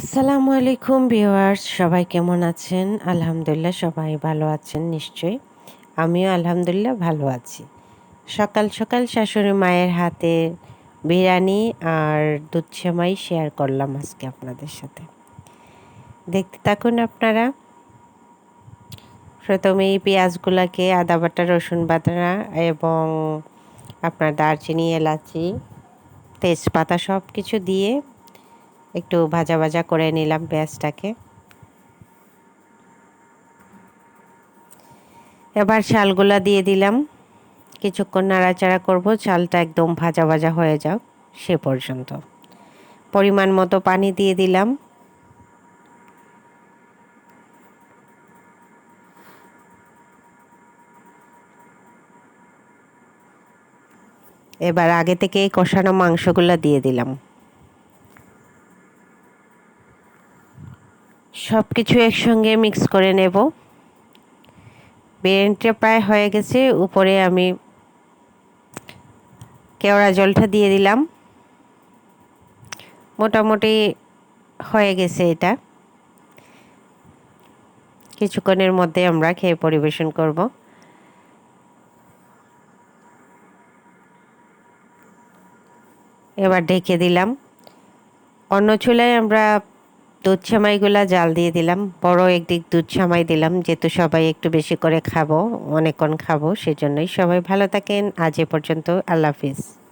আসসালামু আলাইকুম ভিউয়ার্স, সবাই কেমন আছেন? আলহামদুলিল্লাহ সবাই ভালো আছেন নিশ্চয়ই। আমিও আলহামদুলিল্লাহ ভালো আছি। সকাল সকাল শাশুড়ি মায়ের হাতে বিরিয়ানি আর দুধ সেমাই শেয়ার করলাম আজকে আপনাদের সাথে। দেখতে থাকুন আপনারা। প্রথমে এই পেঁয়াজগুলোকে আদা বাটা, রসুন বাটা এবং আপনার দারচিনি, এলাচি, তেজপাতা সব কিছু দিয়ে একটু ভাজা ভাজা করে নিলাম পেঁয়াজটাকে। এবার চালগুলা দিয়ে দিলাম। কিছুক্ষণ নাড়াচাড়া করব, চালটা একদম ভাজা ভাজা হয়ে যাও সে পর্যন্ত। পরিমাণ মতো পানি দিয়ে দিলাম। এবার আগে থেকে কষানো মাংসগুলো দিয়ে দিলাম। সব কিছু একসঙ্গে মিক্স করে নেব। বিরিয়ানিটা প্রায় হয়ে গেছে, উপরে আমি কেওড়া জলটা দিয়ে দিলাম। মোটামুটি হয়ে গেছে এটা। কিছুক্ষণের মধ্যে আমরা খেয়ে পরিবেশন করব। এবার ঢেকে দিলাম। অন্য চুলায় আমরা দুধ সামাইগুলা জাল দিয়ে দিলাম। বড় একদিক দুধ সামাই দিলাম, যেহেতু সবাই একটু বেশি করে খাব, অনেকক্ষণ খাব, সেজন্যই সবাই ভালো থাকেন। আজ এ পর্যন্ত, আল্লাহ হাফিজ।